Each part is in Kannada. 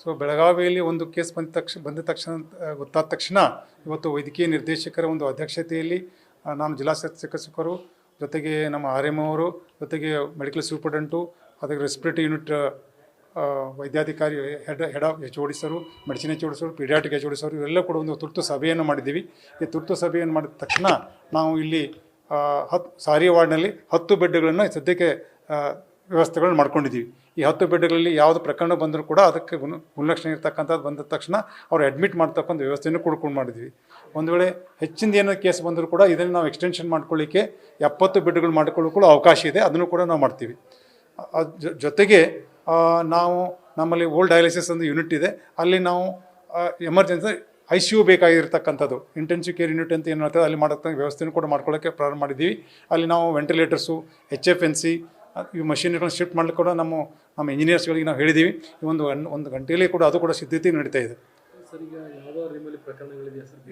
ಸೊ ಬೆಳಗಾವಿಯಲ್ಲಿ ಒಂದು ಕೇಸ್ ಬಂದ ತಕ್ಷಣ ಬಂದ ತಕ್ಷಣ ಗೊತ್ತಾದ ತಕ್ಷಣ ಇವತ್ತು ವೈದ್ಯಕೀಯ ನಿರ್ದೇಶಕರ ಒಂದು ಅಧ್ಯಕ್ಷತೆಯಲ್ಲಿ ನಾನು ಜಿಲ್ಲಾ ಚಿಕಿತ್ಸಕರು ಜೊತೆಗೆ ನಮ್ಮ ಆರ್ ಎಂ ಅವರು, ಜೊತೆಗೆ ಮೆಡಿಕಲ್ ಸೂಪರ್ಡೆಂಟು ಅದಕ್ಕೆ ರೆಸ್ಪಿರೇಟರಿ ಯೂನಿಟ್ ವೈದ್ಯಾಧಿಕಾರಿ ಹೆಡ್ ಹೆಡ್ ಆಫ್ ಎಚ್ ಓಡಿಸರು, ಮೆಡಿಸಿನ್ ಎಚ್ ಓಡಿಸರು ಪೀಡಿಯಾಟಿಕ್ ಎಚ್ ಓಡಿಸೋರು, ಇವೆಲ್ಲ ಕೂಡ ಒಂದು ತುರ್ತು ಸಭೆಯನ್ನು ಮಾಡಿದ್ದೀವಿ. ಈ ತುರ್ತು ಸಭೆಯನ್ನು ಮಾಡಿದ ತಕ್ಷಣ ನಾವು ಇಲ್ಲಿ ಹತ್ತು ಸಾರಿಗೆ ವಾರ್ಡ್ನಲ್ಲಿ ಹತ್ತು ಬೆಡ್ಗಳನ್ನು ಸದ್ಯಕ್ಕೆ ವ್ಯವಸ್ಥೆಗಳನ್ನು ಮಾಡ್ಕೊಂಡಿದ್ದೀವಿ ಈ ಹತ್ತು ಬೆಡ್ಗಳಲ್ಲಿ ಯಾವುದು ಪ್ರಕರಣ ಬಂದರೂ ಕೂಡ ಅದಕ್ಕೆ ಗುಣ, ಗುಣಲಕ್ಷಣ ಇರ್ತಕ್ಕಂಥದ್ದು ಬಂದ ತಕ್ಷಣ ಅವ್ರು ಅಡ್ಮಿಟ್ ಮಾಡ್ತಕ್ಕಂಥ ವ್ಯವಸ್ಥೆಯನ್ನು ಕೂಡ್ಕೊಂಡು ಮಾಡಿದ್ವಿ. ಒಂದು ವೇಳೆ ಹೆಚ್ಚಿಂದ ಏನೋ ಕೇಸ್ ಬಂದರೂ ಕೂಡ ಇದನ್ನು ನಾವು ಎಕ್ಸ್ಟೆನ್ಷನ್ ಮಾಡ್ಕೊಳ್ಳಿಕ್ಕೆ ಎಪ್ಪತ್ತು ಬೆಡ್ಗಳು ಮಾಡ್ಕೊಳ್ಳೋಕ್ಕೂ ಅವಕಾಶ ಇದೆ, ಅದನ್ನು ಕೂಡ ನಾವು ಮಾಡ್ತೀವಿ. ಜೊತೆಗೆ ನಾವು ನಮ್ಮಲ್ಲಿ ಓಲ್ಡ್ ಡಯಾಲಿಸಿಸ್ ಒಂದು ಯೂನಿಟ್ ಇದೆ. ಅಲ್ಲಿ ನಾವು ಎಮರ್ಜೆನ್ಸಿ ಐ ಸಿ ಯು ಬೇಕಾಗಿರ್ತಕ್ಕಂಥದ್ದು. ಇಂಟೆನ್ಸಿವ್ ಕೇರ್ ಯೂನಿಟ್ ಅಂತ ಏನು ಹೇಳ್ತಾರೆ ಅಲ್ಲಿ ಮಾಡತಕ್ಕ ವ್ಯವಸ್ಥೆಯನ್ನು ಕೂಡ ಮಾಡ್ಕೊಳ್ಳೋಕ್ಕೆ ಪ್ರಾರಂಭ ಮಾಡಿದ್ದೀವಿ. ಅಲ್ಲಿ ನಾವು ventilators H F N C ಈ ಮಷಿನ್ಗಳನ್ನ ಶಿಫ್ಟ್ ಮಾಡಲು ಕೂಡ ನಮ್ಮ ನಮ್ಮ ಇಂಜಿನಿಯರ್ಸ್ಗಳಿಗೆ ನಾವು ಹೇಳಿದ್ದೀವಿ ಈ ಒಂದು ಒಂದು ಗಂಟೆಯಲ್ಲಿ ಕೂಡ ಅದು ಕೂಡ ಸಿದ್ಧತೆ ನಡೀತಾ ಇದೆ.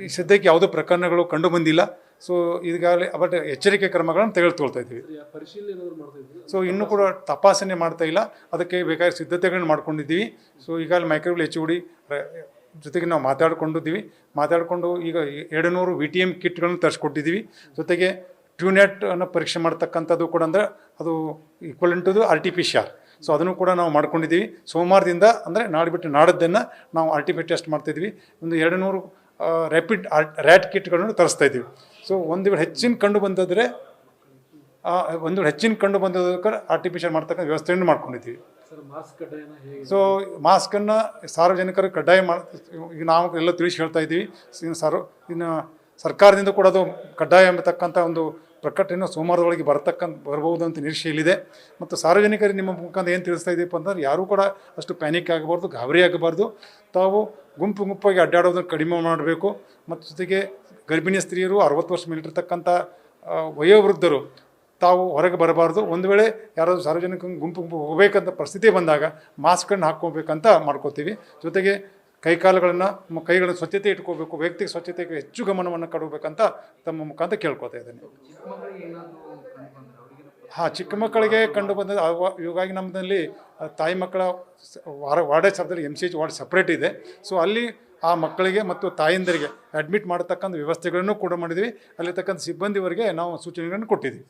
ಈ ಸದ್ಯಕ್ಕೆ ಯಾವುದೂ ಪ್ರಕರಣಗಳು ಕಂಡು ಬಂದಿಲ್ಲ. ಸೊ ಈಗಾಗಲೇ ಬಟ್ ಎಚ್ಚರಿಕೆ ಕ್ರಮಗಳನ್ನು ತೆಗೆದುಕೊಳ್ತಾ ಇದ್ದೀವಿ. ಸೊ ಇನ್ನೂ ಕೂಡ ತಪಾಸಣೆ ಮಾಡ್ತಾ ಇಲ್ಲ. ಅದಕ್ಕೆ ಬೇಕಾದ ಸಿದ್ಧತೆಗಳನ್ನ ಮಾಡ್ಕೊಂಡಿದ್ದೀವಿ. ಸೊ ಈಗಾಗಲೇ ಮೈಕ್ರೋವೇಲ್ ಎಚ್ ಡಿ ಜೊತೆಗೆ ನಾವು ಮಾತಾಡ್ಕೊಂಡಿದ್ದೀವಿ. ಮಾತಾಡಿಕೊಂಡು ಈಗ ಎರಡು ನೂರು ವಿ ಟಿ ಎಂ ಕಿಟ್ಗಳನ್ನು ತರಿಸ್ಕೊಟ್ಟಿದ್ದೀವಿ. ಜೊತೆಗೆ ಟ್ಯೂನೆಟ್ ಅನ್ನು ಪರೀಕ್ಷೆ ಮಾಡ್ತಕ್ಕಂಥದ್ದು ಕೂಡ ಅಂದರೆ ಅದು equivalent to R T P Shah so ಅದನ್ನು ಕೂಡ ನಾವು ಮಾಡ್ಕೊಂಡಿದ್ದೀವಿ. ಸೋಮವಾರದಿಂದ ಅಂದರೆ ನಾಡು ಬಿಟ್ಟು ನಾಡದ್ದನ್ನು ನಾವು ಆರ್ ಟಿ ಪಿ ಟೆಸ್ಟ್ ಮಾಡ್ತಿದ್ವಿ ಒಂದು ಎರಡು ನೂರು ರ್ಯಾಪಿಡ್ ರ್ಯಾಟ್ ಕಿಟ್ಗಳನ್ನು ತರಿಸ್ತಾ ಇದ್ದೀವಿ. ಸೊ ಒಂದು ವೇಳೆ ಹೆಚ್ಚಿನ ಕಂಡು ಬಂದಿದ್ರೆ ಒಂದು ಹೆಚ್ಚಿನ ಕಂಡು ಬಂದದಕ್ಕೆ ಆರ್ಟಿಫಿಷಿಯಲ್ ಮಾಡ್ತಕ್ಕಂಥ ವ್ಯವಸ್ಥೆಯನ್ನು ಮಾಡ್ಕೊಂಡಿದ್ದೀವಿ. ಸೊ ಮಾಸ್ಕನ್ನು ಸಾರ್ವಜನಿಕರು ಕಡ್ಡಾಯ ಮಾಡಿ ಈಗ ನಾವು ಎಲ್ಲ ತಿಳಿಸಿ ಹೇಳ್ತಾ ಇದ್ದೀವಿ. ಸಾರ್ವ ಸರ್ ಇನ್ನು ಸರ್ಕಾರದಿಂದ ಕೂಡ ಅದು ಕಡ್ಡಾಯ ಎಂಬತಕ್ಕಂಥ ಒಂದು ಪ್ರಕಟಣೆ ಸೋಮವಾರದೊಳಗೆ ಬರತಕ್ಕಂಥ ಬರಬಹುದು ಅಂತ ನಿರೀಕ್ಷೆಯಲ್ಲಿದೆ. ಮತ್ತು ಸಾರ್ವಜನಿಕರಿಗೆ ನಿಮ್ಮ ಮುಖಾಂತರ ಏನು ತಿಳಿಸ್ತಾ ಇದೆಯಪ್ಪ ಅಂತಂದ್ರೆ ಯಾರೂ ಕೂಡ ಅಷ್ಟು ಪ್ಯಾನಿಕ್ ಆಗಬಾರ್ದು, ಗಾಬರಿ ಆಗಬಾರ್ದು. ತಾವು ಗುಂಪು ಗುಂಪಾಗಿ ಅಡ್ಡಾಡೋದನ್ನು ಕಡಿಮೆ ಮಾಡಬೇಕು. ಮತ್ತು ಜೊತೆಗೆ ಗರ್ಭಿಣಿ ಸ್ತ್ರೀಯರು ಅರವತ್ತು ವರ್ಷ ಮೇಲಿರ್ತಕ್ಕಂಥ ವಯೋವೃದ್ಧರು ತಾವು ಹೊರಗೆ ಬರಬಾರ್ದು. ಒಂದು ವೇಳೆ ಯಾರಾದರೂ ಸಾರ್ವಜನಿಕ ಗುಂಪು ಗುಂಪು ಹೋಗಬೇಕಂತ ಪರಿಸ್ಥಿತಿ ಬಂದಾಗ ಮಾಸ್ಕನ್ನು ಹಾಕ್ಕೋಬೇಕಂತ ಮಾಡ್ಕೋತೀವಿ. ಜೊತೆಗೆ ಕೈಕಾಲುಗಳನ್ನು ಕೈಗಳನ್ನು ಸ್ವಚ್ಛತೆ ಇಟ್ಕೋಬೇಕು, ವೈಯಕ್ತಿಕ ಸ್ವಚ್ಛತೆಗೆ ಹೆಚ್ಚು ಗಮನವನ್ನು ಕೊಡಬೇಕಂತ ತಮ್ಮ ಮುಖಾಂತರ ಕೇಳ್ಕೊತಾ ಇದ್ದೇನೆ. ಹಾಂ, ಚಿಕ್ಕ ಮಕ್ಕಳಿಗೆ ಕಂಡು ಬಂದ ಇವಾಗಿ ನಮ್ಮಲ್ಲಿ ತಾಯಿ ಮಕ್ಕಳ ವಾರ ward ಸಬ್ದಲ್ಲಿ M C H ward separate ಇದೆ. ಸೊ ಅಲ್ಲಿ ಆ ಮಕ್ಕಳಿಗೆ ಮತ್ತು ತಾಯಂದರಿಗೆ ಅಡ್ಮಿಟ್ ಮಾಡತಕ್ಕಂಥ ವ್ಯವಸ್ಥೆಗಳನ್ನು ಕೂಡ ಮಾಡಿದ್ವಿ. ಅಲ್ಲಿರ್ತಕ್ಕಂಥ ಸಿಬ್ಬಂದಿವರಿಗೆ ನಾವು ಸೂಚನೆಗಳನ್ನು ಕೊಟ್ಟಿದ್ದೀವಿ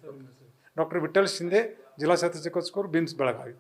ಡಾಕ್ಟರ್ ವಿಠಲ್ ಶಿಂದೆ ಜಿಲ್ಲಾ ಶಸ್ತ್ರ ಚಿಕಿತ್ಸಕರು ಬಿಮ್ಸ್ ಬೆಳಗಾವಿ.